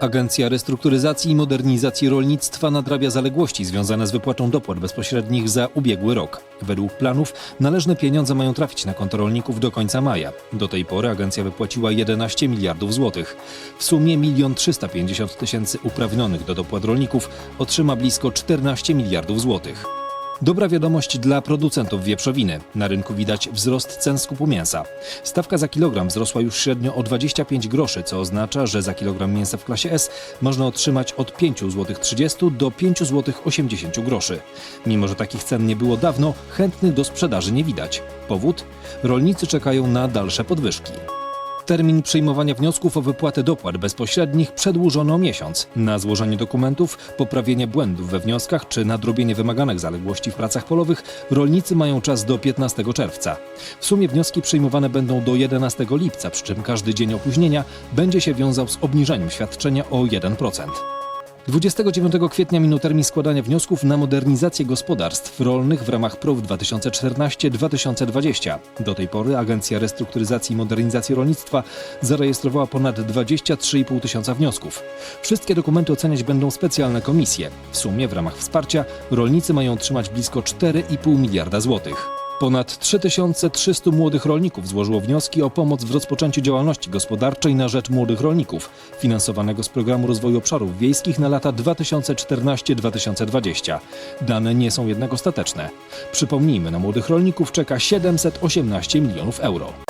Agencja Restrukturyzacji i Modernizacji Rolnictwa nadrabia zaległości związane z wypłatą dopłat bezpośrednich za ubiegły rok. Według planów należne pieniądze mają trafić na konto rolników do końca maja. Do tej pory agencja wypłaciła 11 miliardów złotych. W sumie 1 350 tysięcy uprawnionych do dopłat rolników otrzyma blisko 14 miliardów złotych. Dobra wiadomość dla producentów wieprzowiny. Na rynku widać wzrost cen skupu mięsa. Stawka za kilogram wzrosła już średnio o 25 groszy, co oznacza, że za kilogram mięsa w klasie S można otrzymać od 5 zł 30 do 5 zł 80 groszy. Mimo, że takich cen nie było dawno, chętnych do sprzedaży nie widać. Powód? Rolnicy czekają na dalsze podwyżki. Termin przyjmowania wniosków o wypłatę dopłat bezpośrednich przedłużono o miesiąc. Na złożenie dokumentów, poprawienie błędów we wnioskach czy nadrobienie wymaganych zaległości w pracach polowych rolnicy mają czas do 15 czerwca. W sumie wnioski przyjmowane będą do 11 lipca, przy czym każdy dzień opóźnienia będzie się wiązał z obniżeniem świadczenia o 1%. 29 kwietnia minął termin składania wniosków na modernizację gospodarstw rolnych w ramach PROW 2014-2020. Do tej pory Agencja Restrukturyzacji i Modernizacji Rolnictwa zarejestrowała ponad 23,5 tysiąca wniosków. Wszystkie dokumenty oceniać będą specjalne komisje. W sumie w ramach wsparcia rolnicy mają otrzymać blisko 4,5 miliarda złotych. Ponad 3300 młodych rolników złożyło wnioski o pomoc w rozpoczęciu działalności gospodarczej na rzecz młodych rolników, finansowanego z Programu Rozwoju Obszarów Wiejskich na lata 2014-2020. Dane nie są jednak ostateczne. Przypomnijmy, na młodych rolników czeka 718 milionów euro.